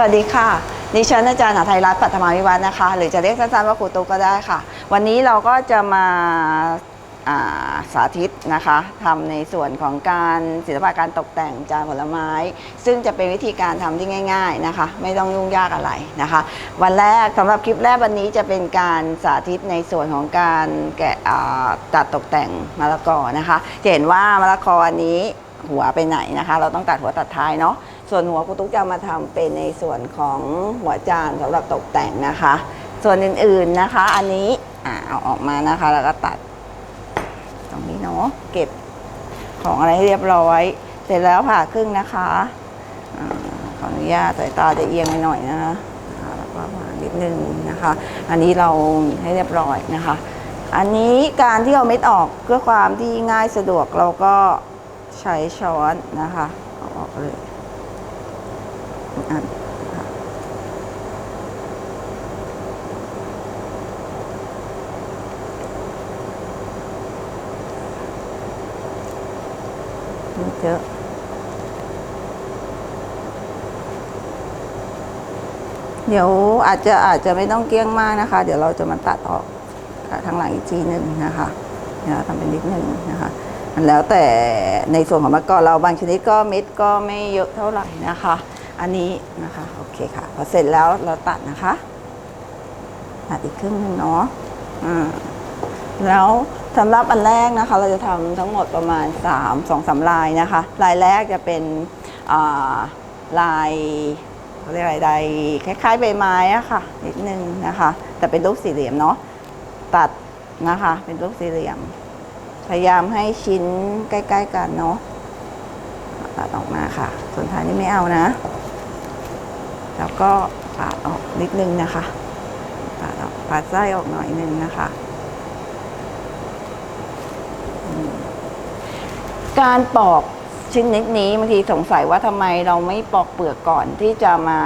สวัสดีค่ะ ดิฉันอาจารย์หาไทยรัฐปัทมาวิวัฒน์นะคะ หรือจะเรียกสั้นๆว่าครูตุ๊กก็ได้ค่ะ วันนี้เราก็จะมาาสาธิตนะคะทำในส่วนของการศิลปะการตกแต่งจานผลไม้ ซึ่งจะเป็นวิธีการทำที่ง่าย ๆนะคะ ไม่ต้องยุ่งยากอะไรนะคะ วันแรกสำหรับคลิปแรกวันนี้จะเป็นการสาธิตในส่วนของการแกะตัดตกแต่งมะละกอนะคะจะเห็นว่ามะละกออันนี้หัวไปไหนนะคะ เราต้องตัดหัวตัดท้ายเนาะ ส่วนหัวครูตุ๊กจะมาทำเป็นในส่วนของหัวจานสำหรับตกแต่งนะคะ ส่วนอื่นๆนะคะ อันนี้อ่าเอาออกมานะคะ แล้วก็ตัด ตรงนี้เนาะเก็บของอะไรให้เรียบร้อย เสร็จแล้วผ่าครึ่งนะคะอขออนุญาตสายตาจะเอียงไปหน่อยนะคะแล้วก็ผ่านิดนึงนะคะ อันนี้เราให้เรียบร้อยนะคะ อันนี้การที่เอาเม็ดออกเพื่อความที่ง่ายสะดวกเราก็ใช้ช้อนนะคะเอาออกเลย อันเยอะเดี๋ยวอาจจะอาจจะไม่ต้องเกลี้ยงมากนะคะ เดี๋ยวเราจะมาตัดออกทางหลังอีกทีหนึ่งนะคะเดี๋ยวทำเป็นนิดหนึ่งนะคะมันแล้วแต่ในส่วนของมะกอกเราบางชนิดก็เม็ดก็ไม่เยอะเท่าไหร่นะคะ อันนี้นะคะโอเคค่ะ พอเสร็จแล้วเราตัดนะคะ ตัดอีกครึ่งนึงเนาะอ่าแล้วสำหรับอันแรกนะคะ เราจะทำทั้งหมดประมาณ 3 2 3ลายนะคะ ลายแรกจะเป็นลายเขาเรียกอะไรลายคล้ายๆใบไม้อะค่ะ นิดนึงนะคะ แต่เป็นรูปสี่เหลี่ยมเนาะตัดนะคะ เป็นรูปสี่เหลี่ยม พยายามให้ชิ้นใกล้ ๆ กันเนาะตัดออกมาค่ะ ส่วนท้ายนี่ไม่เอานะ ก็ปาดออกนิดนึงนะคะ ปาดออกปาดไส้ออกหน่อยนึงนะคะ การปอกชิ้นนิดนี้บางทีสงสัยว่าทำไมเราไม่ปอกเปลือกก่อนที่จะมา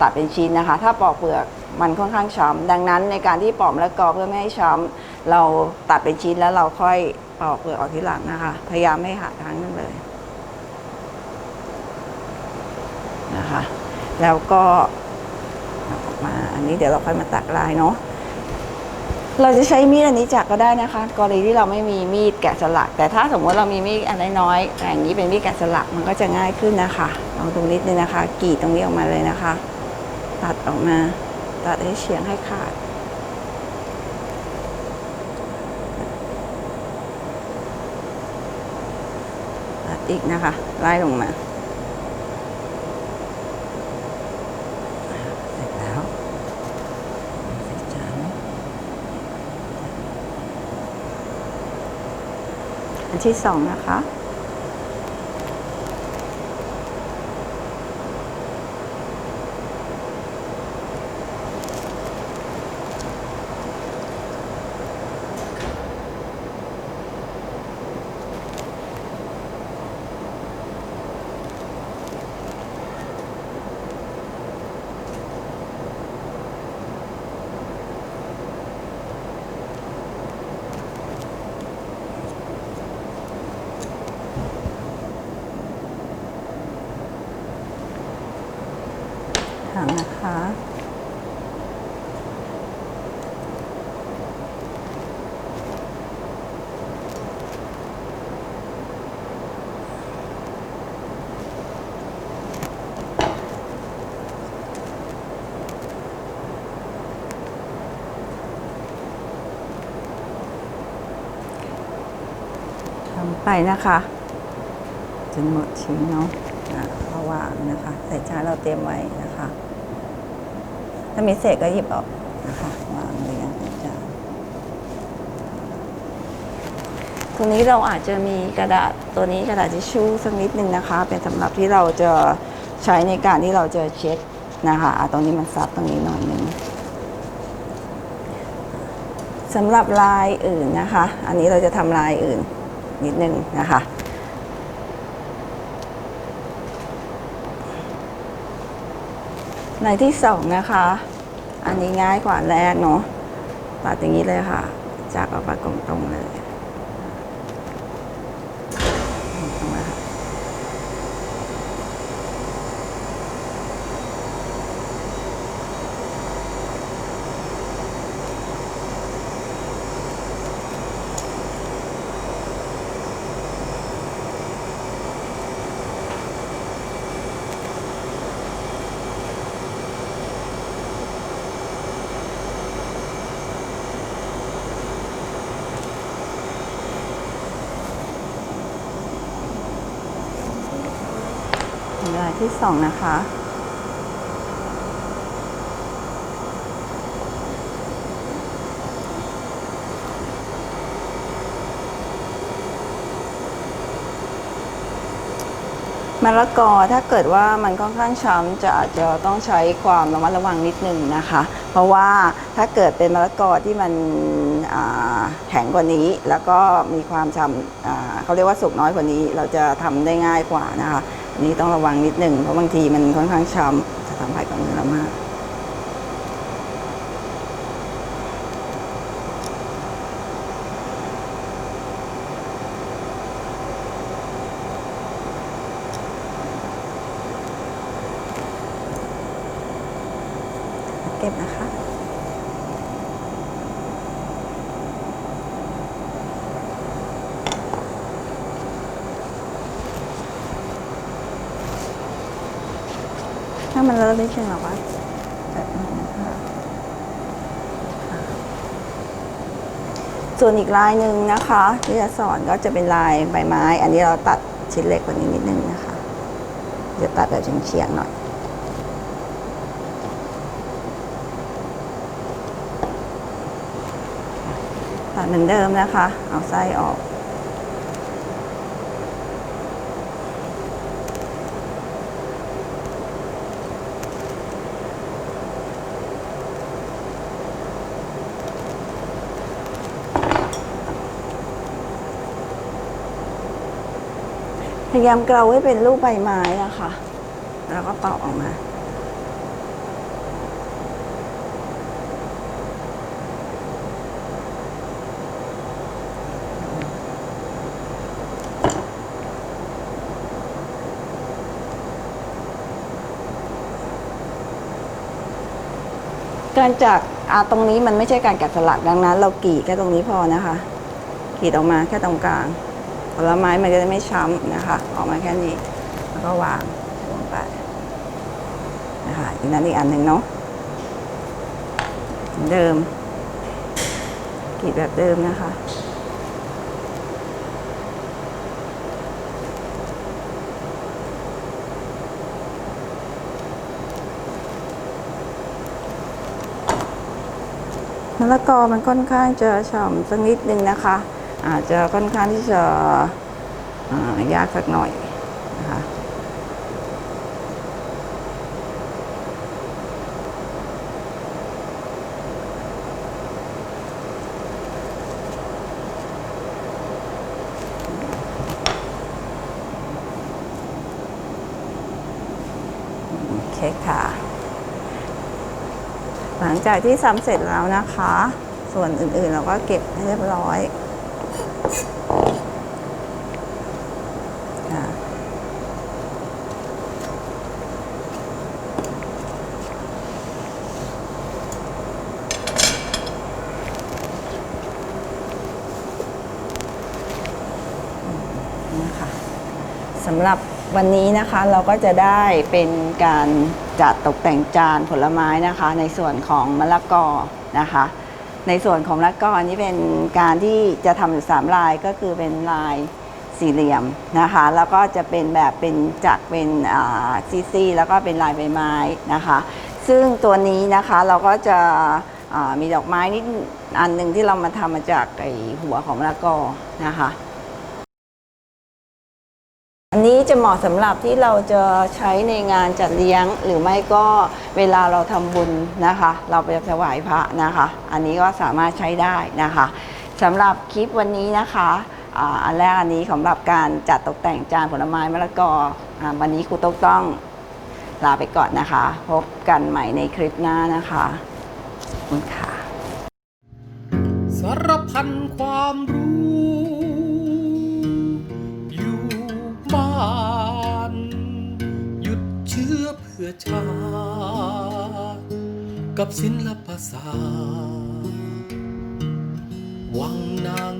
ตัดเป็นชิ้นนะคะ ถ้าปอกเปลือกมันค่อนข้างช้ำดังนั้นในการที่ปอกมะละกอเพื่อไม่ให้ช้ำเราตัดเป็นชิ้นแล้วเราค่อยปอกเปลือกออกทีหลังนะคะ พยายามไม่หักทั้งนั้นเลยนะคะ แล้วก็ออกมาอันนี้เดี๋ยวเราค่อยมาตักลายเนาะเราจะใช้มีดอันนี้จักก็ได้นะคะกรณีที่เราไม่มีมีดแกะสลัก แต่ถ้าสมมติเรามีมีดอันน้อยๆอย่างนี้เป็นมีดแกะสลักมันก็จะง่ายขึ้นนะคะลองดูนิดนึงนะคะกรีดตรงนี้ออกมาเลยนะคะ ตัดออกมา ตัดให้เฉียงให้ขาดตัดอีกนะคะไล่ลงมา เสร็จแล้วใส่จานอัน ที่สองนะคะ ถามนะคะ ทำไปนะคะจนหมดชิ้นเนาะอะระวางนะคะ ใส่จานเราเตรียมไว้นะ ถ้ามีเศษก็หยิบออกนะคะวางเรียงใส่จานตรงนี้เราอาจจะมีกระดาษตัวนี้กระดาษทิชชู่สักนิดนึงนะคะ เป็นสำหรับที่เราจะใช้ในการที่เราจะเช็ดนะคะะตรงนี้มันซับตรงนี้หน่อยนึงสำหรับลายอื่นนะคะ อันนี้เราจะทำลายอื่นนิดนึงนะคะ ในที่สองนะคะ อันนี้ง่ายกว่าแรกเนาะตัดอย่างนี้เลยค่ะ จากออกมาตรงเลย ที่สองนะคะ มะละกอถ้าเกิดว่ามันค่อนข้างช้ำจะอาจจะต้องใช้ความระมัดระวังนิดนึงนะคะ เพราะว่าถ้าเกิดเป็นมะละกอที่มันแข็งกว่านี้ แล้วก็มีความช้ำเขาเรียกว่าสุกน้อยกว่านี้ เราจะทำได้ง่ายกว่านะคะ นนี้ต้องระวังนิดหนึ่งเพราะบางทีมันค่อนข้างช้ำจะทำให้กับเนื้อเรามากเก็บนะคะ ถ้ามันเลอะนิดนึงเราก็จัดให้นะคะส่วนอีกลายหนึ่งนะคะ ที่จะสอนก็จะเป็นลายใบไม้ อันนี้เราตัดชิ้นเล็กกว่านี้นิดนึงนะคะจะตัดแบบเฉียงๆหน่อยตัดเหมือนเดิมนะคะ เอาไส้ออก ยายามเกลาให้เป็นรูปใบไม้นะคะแล้วก็เป่าออกมาการจากอาตรงนี้มันไม่ใช่การแกะสลักดังนั้น เรากรีดแค่ตรงนี้พอนะคะกรีดออกมาแค่ตรงกลาง ผลไม้มันจะไม่ช้ำนะคะ ออกมาแค่นี้ แล้วก็วางลงไปนะคะอีกนั้นอีกอันหนึ่งเนาะเหมือนเดิมกรีดแบบเดิมนะคะมะละกอมันค่อนข้างจะฉ่ำสักนิดนึงนะคะ อาจจะค่อนข้างที่จะายากสักหน่อยนะคะคค่ะ หลังจากที่ซ้ำเสร็จแล้วนะคะ ส่วนอื่นๆเราก็เก็บให้เรียบร้อย สำหรับวันนี้นะคะเราก็จะได้เป็นการจัดตกแต่งจานผลไม้นะคะ ในส่วนของมะละกอนะคะ ในส่วนของมะละกอนี่เป็นการที่จะทำอยู่สามลายก็คือเป็นลายสี่เหลี่ยมนะคะ แล้วก็จะเป็นแบบเป็นจักรเป็นซีซีแล้วก็เป็นลายใบไม้นะคะ ซึ่งตัวนี้นะคะเราก็จะมีดอกไม้นิดอันหนึ่งที่เรามาทำมาจากไอหัวของมะละกอนะคะ อันนี้จะเหมาะสำหรับที่เราจะใช้ในงานจัดเลี้ยง หรือไม่ก็เวลาเราทำบุญนะคะ เราไปถวายพระนะคะ อันนี้ก็สามารถใช้ได้นะคะสำหรับคลิปวันนี้นะคะอันแรกอันนี้สำหรับการจัดตกแต่งจานผลไม้มะละกออวันนี้ครูต้องต้องลาไปก่อนนะคะ พบกันใหม่ในคลิปหน้านะคะคุณค่ะสารพันความรู้ อเพื่อชาติกับศิลปศาสตร์วังนาง